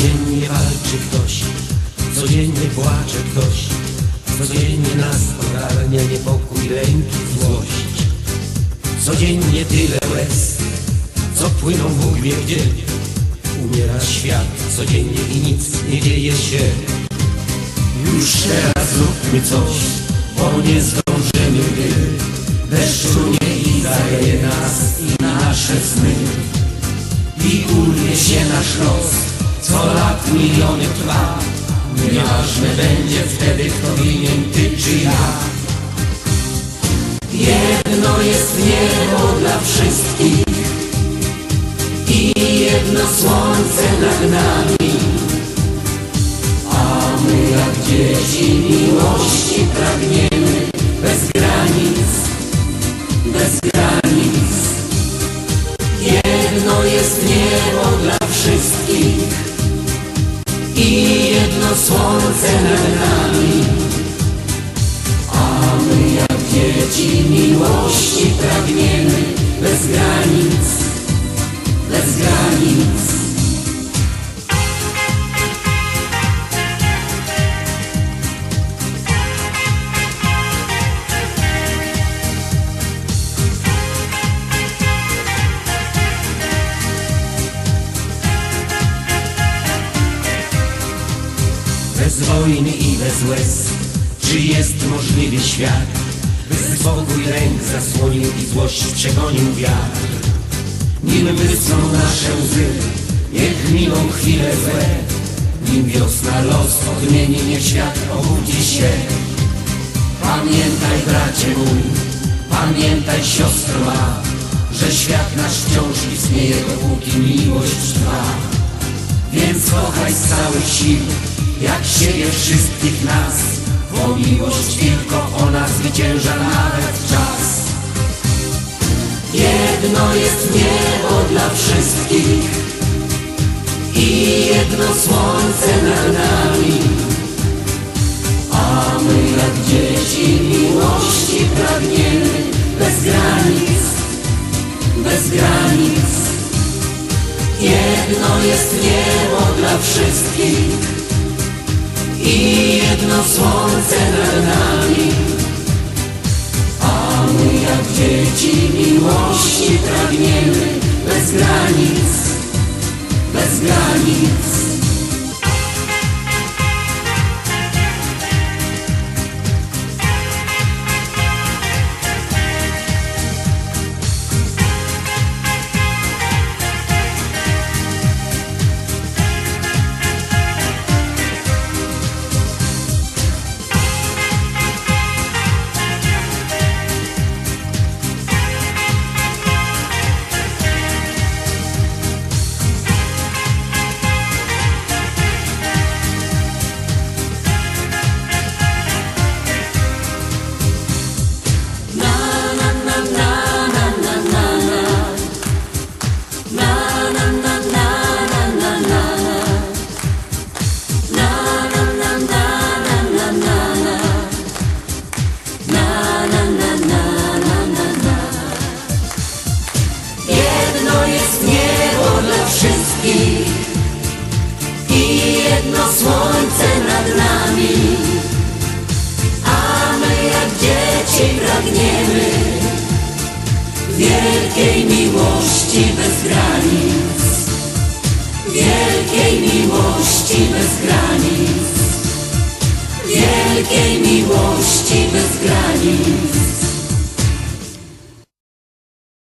Codziennie walczy ktoś, codziennie płacze ktoś, codziennie nas ogarnia niepokój, lęk i złość. Codziennie tyle łez, co płyną Bóg wie gdzie. Umiera świat codziennie i nic nie dzieje się. Już teraz zróbmy coś, bo nie zdążymy, gdy deszczu nie zaleje nas i nasze sny. I urwie się nasz los, co lat miliony trwa. Nieważne będzie wtedy, kto winien, ty czy ja. Jedno jest niebo dla wszystkich i jedno słońce nad nami. A my jak dzieci miłości pragniemy bez granic, bez granic. Jedno jest niebo dla słońce nad nami. A my jak dzieci miłości pragniemy bez granic, bez granic. Bez wojny i bez łez. Czy jest możliwy świat By spokój lęk zasłonił i złość przegonił wiatr? Nim wysną nasze łzy Niech miną chwile złe. Nim wiosna los odmieni Niech świat obudzi się. Pamiętaj bracie mój Pamiętaj siostro ma Że świat nasz wciąż istnieje Dopóki miłość trwa. Więc kochaj z całych sił, jak siebie wszystkich nas, bo miłość tylko ona zwycięża nawet czas. Jedno jest niebo dla wszystkich i jedno słońce nad nami. A my jak dzieci miłości pragniemy bez granic, bez granic. Jedno jest niebo dla wszystkich i jedno słońce nad nami. A my jak dzieci miłości pragniemy bez granic, bez granic. Wszystkich i jedno słońce nad nami. A my jak dzieci pragniemy wielkiej miłości bez granic. Wielkiej miłości bez granic. Wielkiej miłości bez granic.